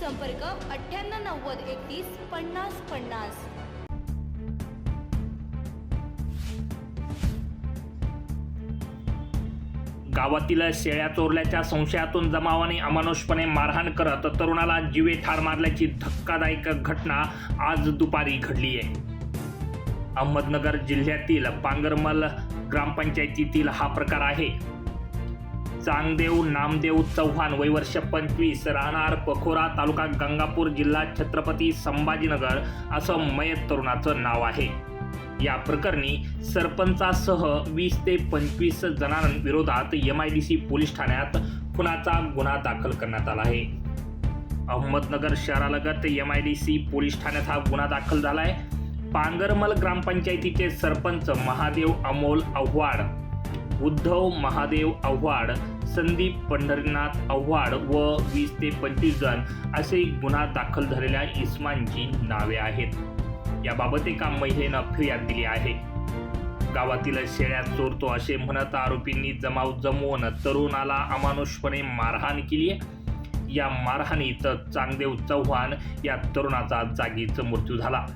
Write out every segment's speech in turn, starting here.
संपर्क अठ्ठ्याण्णव नव्वद एकतीस पन्नास पन्नास. गावातील शेळ्या चोरल्याच्या संशयातून जमावाने अमानुषपणे मारहाण करत तरुणाला जीवे ठार मारल्याची धक्कादायक घटना आज दुपारी घडली आहे. अहमदनगर जिल्ह्यातील पांगरमल ग्रामपंचायतीतील हा प्रकार आहे. चांगदेव नामदेव चव्हाण वयवर्ष पंचवीस. राहणार पखोरा तालुका गंगापूर जिल्हा छत्रपती संभाजीनगर असं मयत तरुणाचं नाव आहे. या प्रकरणी सरपंचासह वीस ते पंचवीस जणांविरोधात M I D C police ठाण्यात खुनाचा गुन्हा दाखल करण्यात आला आहे. Ahmednagar शहरालगत M I D C police ठाण्यात हा गुन्हा दाखल झाला आहे पांगरमल ग्रामपंचायतीचे सरपंच महादेव अमोल आव्हाड उद्धव महादेव आव्हाड संदीप पंढरीनाथ आव्हाड व वीस ते पंचवीस जण असे गुन्हा दाखल झालेल्या इस्मांची नावे आहेत. याबाबत एका महिलेनं फिर्याद दिली आहे. गावातील शेळ्या चोरतो असे म्हणत आरोपींनी जमाव जमवून तरुणाला अमानुषपणे मारहाण केली या मारहाणीत चांगदेव चव्हाण या तरुणाचा जागीच मृत्यू झाला.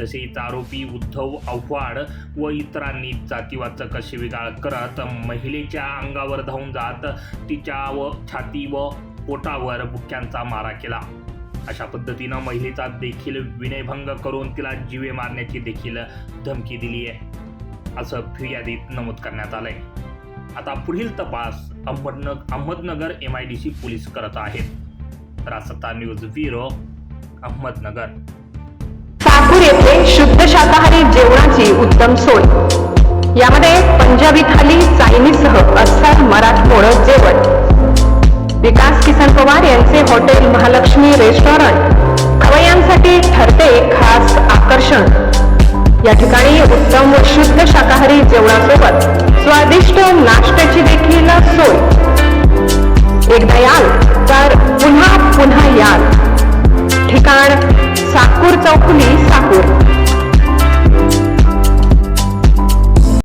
तसेच आरोपी उद्धव आव्हाड व इतरांनी जातीवाचक शिवीगाळ करत महिलेच्या अंगावर धावून जात तिच्या व छाती व पोटावर बुक्क्यांचा मारा केला. अशा पद्धतीनं महिलेचा देखील विनयभंग करून तिला जीवे मारण्याची देखील धमकी दिली आहे. असं फिर्यादीत नमूद करण्यात आलंय. आता पुढील तपास अहमदनग Ahmednagar M I D C police करत आहेत. रासता न्यूज ब्युरो अहमदनगर. विकास किसन पवार यांचे हॉटेल महालक्ष्मी रेस्टॉरंट. खवयांसाठी ठरते खास आकर्षण. या ठिकाणी उत्तम व शुद्ध शाकाहारी जेवणासोबत स्वादिष्ट नाश्त्याची देखील सोय. एकदा याल तर पुन्हा पुन्हा याल. ठिकाण साकूर चौकुली साकूर.